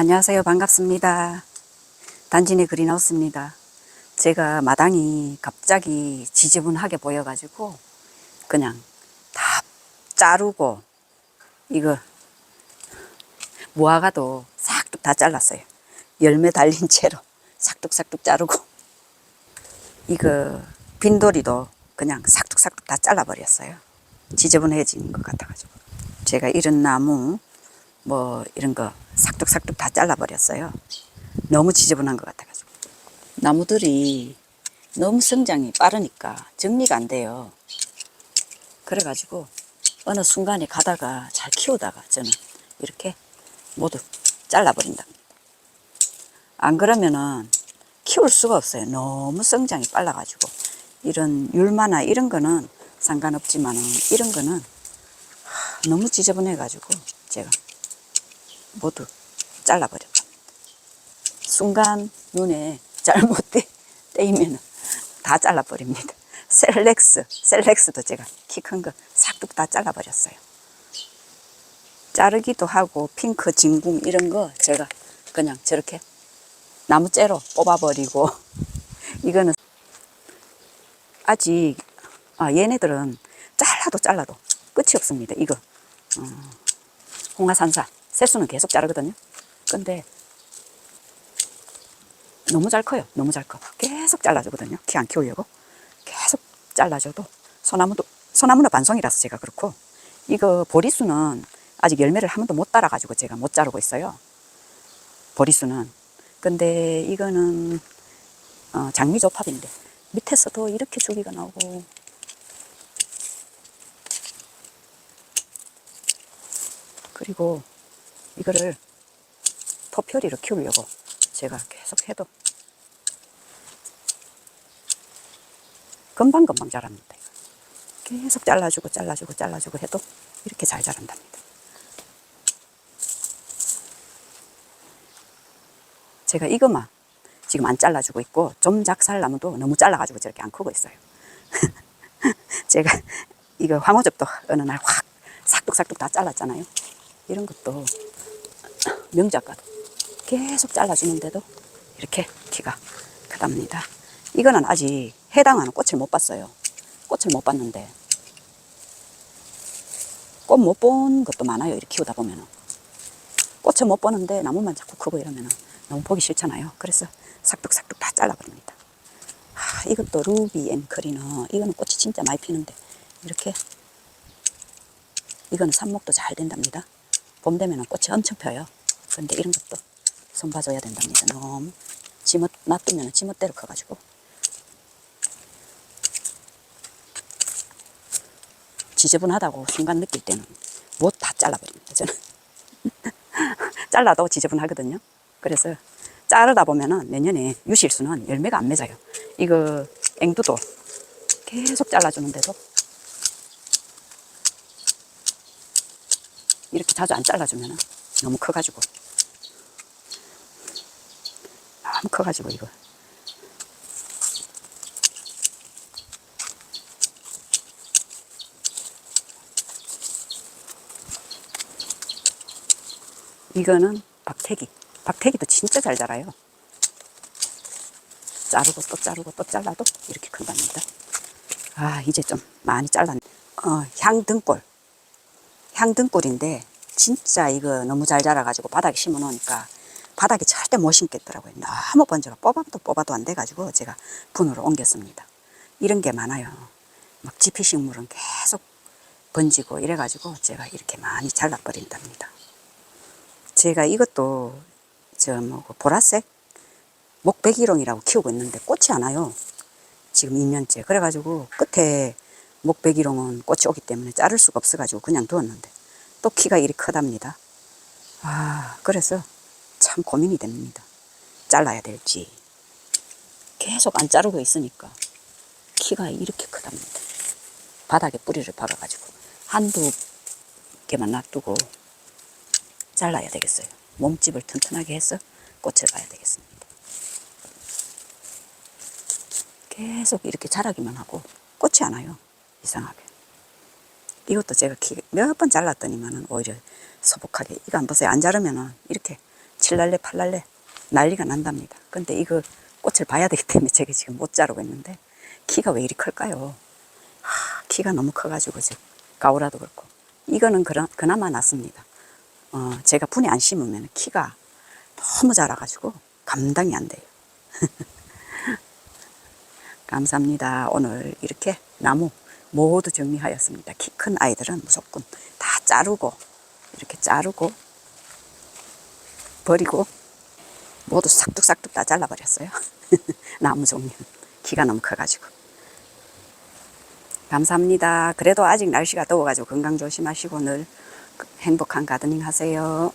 안녕하세요. 반갑습니다. 단진의 그린하우스입니다. 제가 마당이 갑자기 지저분하게 보여가지고 그냥 다 자르고 이거 무화과도 싹둑 다 잘랐어요. 열매 달린 채로 싹둑싹둑 자르고 이거 빈도리도 그냥 싹둑싹둑 다 잘라버렸어요. 지저분해진 것 같아가지고 제가 이런 나무 뭐 이런 거 싹둑싹둑 다 잘라버렸어요. 너무 지저분한 것 같아가지고 나무들이 너무 성장이 빠르니까 정리가 안 돼요. 그래가지고 어느 순간에 가다가 잘 키우다가 저는 이렇게 모두 잘라버린답니다. 안 그러면은 키울 수가 없어요. 너무 성장이 빨라가지고 이런 율마나 이런 거는 상관없지만은 이런 거는 하, 너무 지저분해가지고 제가 모두 잘라버렸답니다. 순간 눈에 잘못 떼, 떼이면 다 잘라버립니다. 셀렉스, 셀렉스도 제가 키 큰 거 싹둑 다 잘라버렸어요. 자르기도 하고 핑크 진궁 이런 거 제가 그냥 저렇게 나무째로 뽑아버리고 이거는 아직 아, 얘네들은 잘라도 잘라도 끝이 없습니다. 이거 어, 홍화산사 새수는 계속 자르거든요. 근데 너무 잘 커요. 너무 잘 커. 계속 잘라주거든요. 키 안 키우려고. 계속 잘라줘도 소나무도 소나무는 반송이라서 제가 그렇고 이거 보리수는 아직 열매를 한 번도 못 따라가지고 제가 못 자르고 있어요. 보리수는. 근데 이거는 어, 장미조팝인데 밑에서도 이렇게 줄기가 나오고 그리고 이거를 토피어리로 키우려고 제가 계속 해도 금방금방 자랍니다. 계속 잘라주고 잘라주고 잘라주고 해도 이렇게 잘 자란답니다. 제가 이것만 지금 안 잘라주고 있고 좀 작살 나무도 너무 잘라가지고 저렇게 안 크고 있어요. 제가 이거 황호접도 어느 날 확 삭둑삭둑 다 잘랐잖아요. 이런 것도 명작가도 계속 잘라주는데도 이렇게 키가 크답니다. 이거는 아직 해당하는 꽃을 못 봤어요. 꽃을 못 봤는데 꽃 못 본 것도 많아요. 이렇게 키우다 보면은 꽃을 못 보는데 나무만 자꾸 크고 이러면은 너무 보기 싫잖아요. 그래서 삭둑삭둑 다 잘라버립니다. 하, 이것도 루비 앤 크리너 이거는 꽃이 진짜 많이 피는데 이렇게 이거는 삽목도 잘 된답니다. 봄 되면 꽃이 엄청 펴요. 근데 이런 것도 손 봐줘야 된답니다. 너무 지멋 놔두면 지멋대로 커가지고 지저분하다고 순간 느낄 때는 못 다 잘라버립니다. 저는 잘라도 지저분하거든요. 그래서 자르다 보면은 내년에 유실수는 열매가 안 맺어요. 이거 앵두도 계속 잘라주는데도 이렇게 자주 안 잘라주면 너무 커가지고 너무 커가지고 이거. 이거는 박태기. 박태기도 진짜 잘 자라요. 자르고 또 자르고 또 잘라도 이렇게 큰답니다. 아 이제 좀 많이 잘랐네. 어, 향등골. 향등골인데 진짜 이거 너무 잘 자라가지고 바닥에 심어 놓으니까 바닥에 절대 못 심겠더라고요. 너무 번져가 뽑아도 뽑아도 안 돼가지고 제가 분으로 옮겼습니다. 이런 게 많아요. 막 지피식물은 계속 번지고 이래가지고 제가 이렇게 많이 잘라버린답니다. 제가 이것도 저 뭐고 보라색 목베기롱이라고 키우고 있는데 꽃이 안 와요. 지금 2년째. 그래가지고 끝에 목베기롱은 꽃이 오기 때문에 자를 수가 없어가지고 그냥 두었는데 또 키가 이리 크답니다. 아, 그래서 참 고민이 됩니다. 잘라야 될지. 계속 안 자르고 있으니까 키가 이렇게 크답니다. 바닥에 뿌리를 박아가지고 한두 개만 놔두고 잘라야 되겠어요. 몸집을 튼튼하게 해서 꽃을 봐야 되겠습니다. 계속 이렇게 자라기만 하고 꽃이 안 와요. 이상하게. 이것도 제가 몇 번 잘랐더니만은 오히려 소복하게 이거 안 보세요 안 자르면은 이렇게 칠날래 팔날래 난리가 난답니다. 근데 이거 꽃을 봐야 되기 때문에 제가 지금 못 자르고 있는데 키가 왜 이리 클까요? 하, 키가 너무 커가지고 지금 가오라도 그렇고 이거는 그나, 그나마 낫습니다. 어, 제가 분이 안 심으면 키가 너무 자라가지고 감당이 안 돼요. 감사합니다. 오늘 이렇게 나무 모두 정리하였습니다. 키 큰 아이들은 무조건 다 자르고 이렇게 자르고 버리고 모두 싹둑싹둑 다 잘라버렸어요. 나무 종류 키가 너무 커가지고 감사합니다. 그래도 아직 날씨가 더워가지고 건강 조심하시고 늘 행복한 가드닝 하세요.